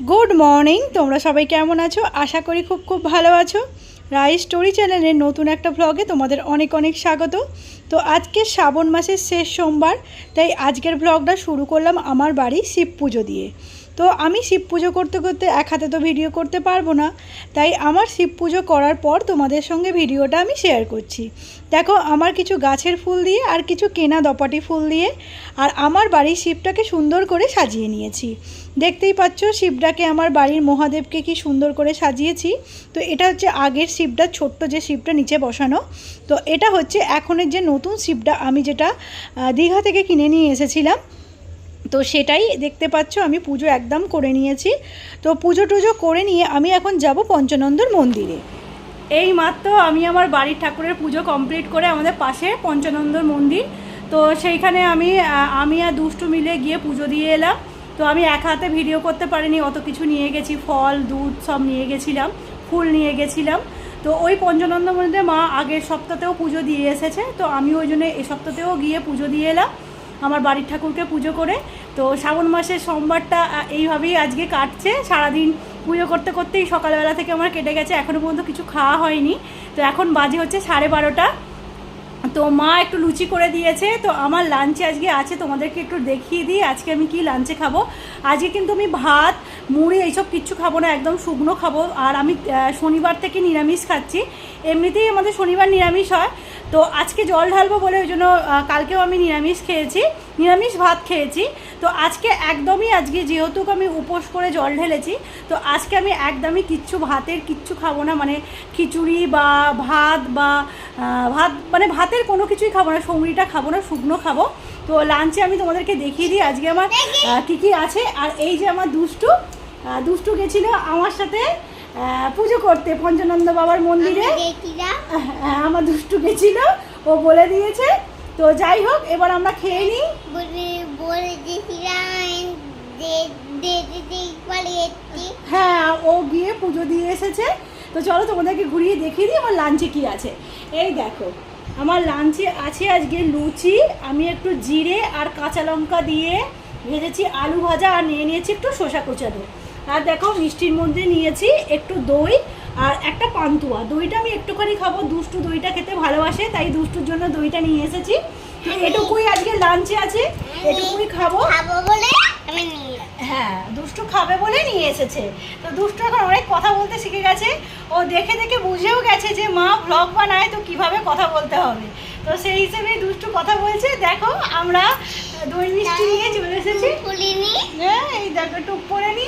Good morning, তোমরা সবাই কেমন আছো? আশা করি খুব খুব ভালো আছো। রাই স্টোরি চ্যানেলের নতুন একটা ভ্লগে তোমাদের অনেক অনেক স্বাগত। তো আজকে শ্রাবণ মাসের শেষ সোমবার, তাই আজকের ভ্লগটা শুরু করলাম আমার বাড়ি শিব পুজো দিয়ে। তো আমি শিব পুজো করতে করতে এক হাতে তো ভিডিও করতে পারব না। তাই আমার শিব পুজো করার পর তোমাদের সঙ্গে ভিডিওটা আমি শেয়ার করছি। দেখো, আমার কিছু গাছের ফুল দিয়ে আর কিছু কেনা দপাটি ফুল দিয়ে আর আমার বাড়ির শিবটাকে সুন্দর করে সাজিয়ে নিয়েছি। দেখতেই পাচ্ছ, শিবটাকে আমার বাড়ির মহাদেবকে কি সুন্দর করে সাজিয়েছি। তো এটা হচ্ছে আগের শিবটা, ছোট্ট যে শিবটা নিচে বসানো। তো এটা হচ্ছে এখনের যে নতুন শিবটা আমি যেটা দীঘা থেকে কিনে নিয়ে এসেছিলাম। তো সেটাই দেখতে পাচ্ছ, আমি পুজো একদম করে নিয়েছি। তো পুজো টুজো করে নিয়ে আমি এখন যাব পঞ্চনন্দর মন্দিরে। এই মাত্র আমি আমার বাড়ির ঠাকুরের পুজো কমপ্লিট করে আমাদের পাশে পঞ্চনন্দর মন্দির। তো সেইখানে আমি আমি আর দুষ্টু মিলে গিয়ে পুজো দিয়ে এলাম। তো আমি এক হাতে ভিডিও করতে পারিনি, অত কিছু নিয়ে গেছি, ফল, দুধ সব নিয়ে গেছিলাম, ফুল নিয়ে গেছিলাম। তো ওই পঞ্চনন্দ মন্দিরে মা আগের সপ্তাহতেও পুজো দিয়ে এসেছে, তো আমি ওই জন্য এ সপ্তাহতেও গিয়ে পুজো দিয়ে এলাম। আমার বাড়ির ঠাকুরকে পুজো করে। তো শ্রাবণ মাসের সোমবারটা এইভাবেই আজকে কাটছে। সারাদিন পুজো করতে করতেই সকালবেলা থেকে আমার কেটে গেছে। এখনও পর্যন্ত কিছু খাওয়া হয়নি। তো এখন বাজে হচ্ছে সাড়ে বারোটা। তো মা একটু লুচি করে দিয়েছে। তো আমার লাঞ্চে আজকে আছে, তোমাদেরকে একটু দেখিয়ে দিই আজকে আমি কি লাঞ্চে খাব। আজকে কিন্তু আমি ভাত, মুড়ি এইসব কিচ্ছু খাব না, একদম শুকনো খাব। আর আমি শনিবার থেকে নিরামিষ খাচ্ছি। এমনিতেই আমাদের শনিবার নিরামিষ হয়। তো আজকে জল ঢালবো বলে ওই জন্য কালকেও আমি নিরামিষ খেয়েছি, নিরামিষ ভাত খেয়েছি। তো আজকে একদমই, আজকে যেহেতু আমি উপোস করে জল ঢেলেছি, তো আজকে আমি একদমই কিচ্ছু ভাতের কিচ্ছু খাব না। মানে খিচুড়ি বা ভাত বা ভাত মানে ভাতের কোনো কিছুই খাব না, সৌমিটা খাব না, শুকনো খাব। তো লাঞ্চে আমি তোমাদেরকে দেখিয়ে দিই আজকে আমার কী কী আছে। আর এই যে আমার দুষ্টু দুষ্টু গেছিল আমার সাথে পুজো করতে পঞ্চানন্দ বাবার মন্দিরে। আমার দুষ্টু গেছিল ও বলে দিয়েছে। তো যাই হোক এবার আমরা খেয়ে নিই হ্যাঁ ও গিয়ে পুজো দিয়ে এসেছে। তো চলো তোমাদেরকে ঘুরিয়ে দেখিয়ে দিই আমার লাঞ্চে কি আছে। এই দেখো আমার লাঞ্চে আছে আজকে লুচি আমি একটু জিরে আর কাঁচা লঙ্কা দিয়ে ভেজেছি আলু ভাজা আর নিয়ে নিয়েছি একটু শসা কোচানো। আর দেখো মিষ্টির মধ্যে নিয়েছি একটু দই আর একটা পান্তুয়া। দইটা আমি একটুখানি খাব। দুষ্টু দইটা খেতে ভালোবাসে তাই দুষ্টুর জন্য দইটা নিয়ে এসেছি। এটুকুই আজকে লাঞ্চে আছে। এটুকুই খাব। বলে হ্যাঁ দুষ্টু খাবে বলে নিয়ে এসেছে। তো দুষ্টু এখন অনেক কথা বলতে শিখে গেছে। ও দেখে দেখে বুঝেও গেছে যে মা ব্লগ বানায় তো কীভাবে কথা বলতে হবে? তো সেই হিসেবেই দুষ্টু কথা বলছে। দেখো আমরা দই মিষ্টি নিয়ে চলে এসেছি। হ্যাঁ এই দেখো টুক পরে নি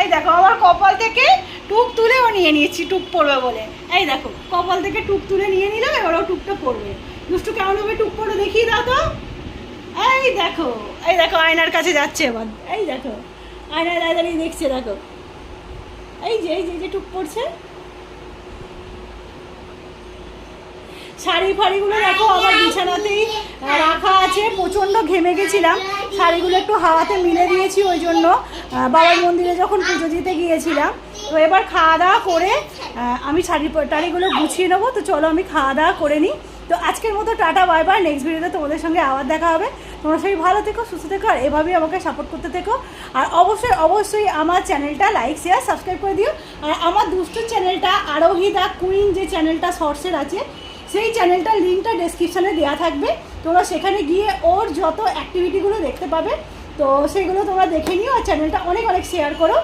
এই দেখো, আমার কপাল থেকে টুক তুলেও নিয়ে নিয়েছি, টুক পড়বে বলে। এই দেখো, কপাল থেকে টুক তুলে নিয়ে নিলাম এবার ও টুকটা পড়বে। দুষ্টু, কেমন হবে টুক পড়ে দেখিয়ে দাও তো। এই দেখো এই দেখো, আয়নার কাছে যাচ্ছে এবার। এই দেখো আয়নার দাঁড়িয়ে দেখছে, দেখো। এই যে এই যে টুক পড়ছে। শাড়ি ফাড়িগুলো দেখো, আমার বিছানাতেই রাখা আছে। প্রচণ্ড ঘেমে গেছিলাম। শাড়িগুলো একটু হাওয়াতে মিলে দিয়েছি ওই জন্য। বাবার মন্দিরে যখন পুজো দিতে গিয়েছিলাম, তো এবার খাওয়া দাওয়া করে আমি শাড়ি টাড়িগুলো গুছিয়ে নেব। তো চলো, আমি খাওয়া দাওয়া করে নিই। তো আজকের মতো টাটা, বাই বাই। নেক্সট ভিডিওতে তোমাদের সঙ্গে আবার দেখা হবে। তোমরা সবাই ভালো থেকো, সুস্থ থেকো, আর এভাবেই আমাকে সাপোর্ট করতে থেকো। আর অবশ্যই অবশ্যই আমার চ্যানেলটা লাইক শেয়ার সাবস্ক্রাইব করে দিও। আর আমার দুষ্ট চ্যানেলটা, আরোহী দা কুইন যে চ্যানেলটা শর্টসের আছে সেই চ্যানেলটার লিঙ্কটা ডেসক্রিপশানে দেওয়া থাকবে। তোমরা সেখানে গিয়ে ওর যত অ্যাক্টিভিটিগুলো দেখতে পাবে, তো সেগুলো তোমরা দেখে নিও আর চ্যানেলটা অনেক অনেক শেয়ার করো।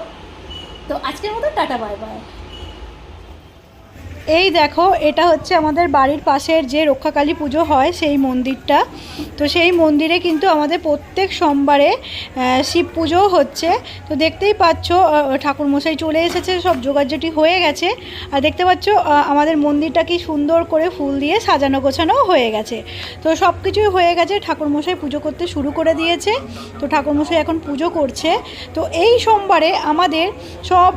তো আজকের মতো টাটা বাই বাই এই দেখো, এটা হচ্ছে আমাদের বাড়ির পাশের যে রক্ষাকালী পুজো হয় সেই মন্দিরটা। তো সেই মন্দিরে কিন্তু আমাদের প্রত্যেক সোমবারে শিব পুজো হচ্ছে। তো দেখতেই পাচ্ছ ঠাকুরমশাই চলে এসেছে, সব জোগাড়জাটি হয়ে গেছে। আর দেখতে পাচ্ছ আমাদের মন্দিরটা কি সুন্দর করে ফুল দিয়ে সাজানো গোছানো হয়ে গেছে। তো সব কিছুই হয়ে গেছে, ঠাকুরমশাই পুজো করতে শুরু করে দিয়েছে। তো ঠাকুরমশাই এখন পুজো করছে। তো এই সোমবারে আমাদের সব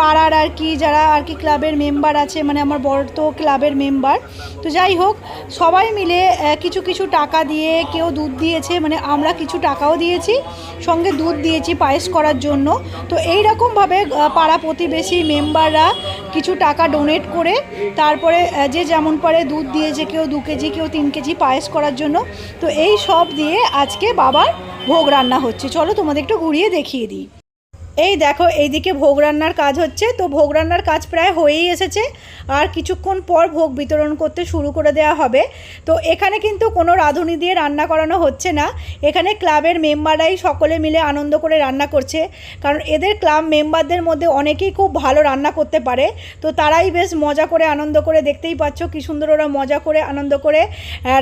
পাড়ার আর কি, যারা আর কি ক্লাবের মেম্বার আছে মানে আমার বড় তো ক্লাবের মেম্বার। তো যাই হোক, সবাই মিলে কিছু কিছু টাকা দিয়ে কেউ দুধ দিয়েছে মানে আমরা কিছু টাকাও দিয়েছি, সঙ্গে দুধ দিয়েছি পায়েস করার জন্য। তো এই রকমভাবে পাড়া প্রতিবেশী মেম্বাররা কিছু টাকা ডোনেট করে, তারপরে যে যেমন পারে দুধ দিয়েছে কেউ দু কেজি, কেউ তিন কেজি পায়েস করার জন্য। তো এই সব দিয়ে আজকে বাবার ভোগ রান্না হচ্ছে। চলো তোমাদের একটু ঘুরিয়ে দেখিয়ে দিই। এই দেখো, এইদিকে ভোগ রান্নার কাজ হচ্ছে। তো ভোগ রান্নার কাজ প্রায় হয়েই এসেছে। আর কিছুক্ষণ পর ভোগ বিতরণ করতে শুরু করে দেওয়া হবে। তো এখানে কিন্তু কোনো রাঁধুনি দিয়ে রান্না করানো হচ্ছে না। এখানে ক্লাবের মেম্বাররাই সকলে মিলে আনন্দ করে রান্না করছে। কারণ এদের ক্লাব মেম্বারদের মধ্যে অনেকেই খুব ভালো রান্না করতে পারে। তো তারাই বেশ মজা করে আনন্দ করে দেখতেই পাচ্ছ কি সুন্দর ওরা মজা করে আনন্দ করে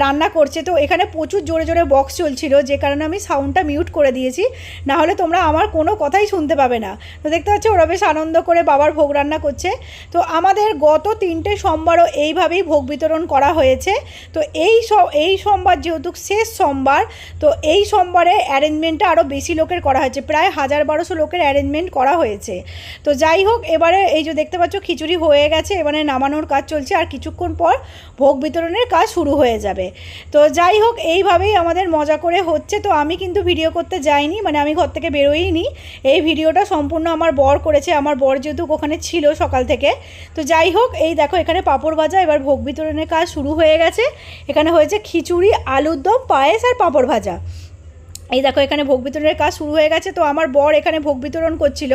রান্না করছে। তো এখানে প্রচুর জোরে জোরে বক্স চলছিল, যে কারণে আমি সাউন্ডটা মিউট করে দিয়েছি। না হলে তোমরা আমার কোনো কথাই শুনতে পাবে না। তো দেখতে পাচ্ছ, ওরা বেশ আনন্দ করে বাবার ভোগ রান্না করছে। তো আমাদের গত তিনটে সোমবারও এইভাবেই ভোগ বিতরণ করা হয়েছে। তো এই এই সোমবার যেহেতু শেষ সোমবার, তো এই সোমবারে অ্যারেঞ্জমেন্টটা আরও বেশি লোকের করা হয়েছে। প্রায় হাজার বারোশো লোকের অ্যারেঞ্জমেন্ট করা হয়েছে। তো যাই হোক, এবারে এই যে দেখতে পাচ্ছ, খিচুড়ি হয়ে গেছে। এবারে নামানোর কাজ চলছে আর কিছুক্ষণ পর ভোগ বিতরণের কাজ শুরু হয়ে যাবে। তো যাই হোক, এইভাবেই আমাদের মজা করে হচ্ছে। তো আমি কিন্তু ভিডিও করতে যাইনি মানে আমি ঘর থেকে বেরোইনি। এই ভিডিওটা সম্পূর্ণ আমার বর করেছে, আমার বর যেহেতু ওখানে ছিল সকাল থেকে। তো যাই হোক, এই দেখো, এখানে পাঁপড় ভাজা, এবার ভোগ বিতরণের কাজ শুরু হয়ে গেছে। এখানে হয়েছে খিচুড়ি, আলুর দম, পায়েস আর পাঁপড় ভাজা। এই দেখো, এখানে ভোগ বিতরণের কাজ শুরু হয়ে গেছে, তো আমার বর এখানে ভোগ বিতরণ করছিল।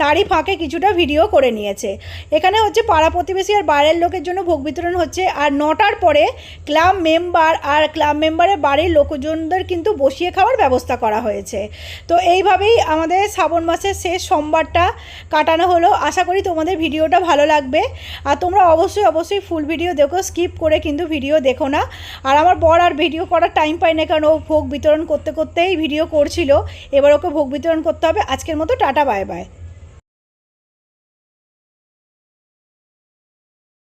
তারই ফাঁকে কিছুটা ভিডিও করে নিয়েছে। এখানে হচ্ছে পাড়া প্রতিবেশী আর বাইরের লোকের জন্য ভোগ বিতরণ হচ্ছে। আর নটার পরে ক্লাব মেম্বার আর ক্লাব মেম্বারের বাড়ির লোকজনদের কিন্তু বসিয়ে খাওয়ার ব্যবস্থা করা হয়েছে। তো এইভাবেই আমাদের শ্রাবণ মাসের শেষ সোমবারটা কাটানো হলো। আশা করি তোমাদের ভিডিওটা ভালো লাগবে। আর তোমরা অবশ্যই অবশ্যই ফুল ভিডিও দেখো, স্কিপ করে কিন্তু ভিডিও দেখো না। আর আমার বর আর ভিডিও করার টাইম পায় না, কারণ ও ভোগ বিতরণ করতে, করতেই ভিডিও করছিল। এবার ওকে ভোগ বিতরণ করতে হবে। আজকের মতো টাটা বাই বাই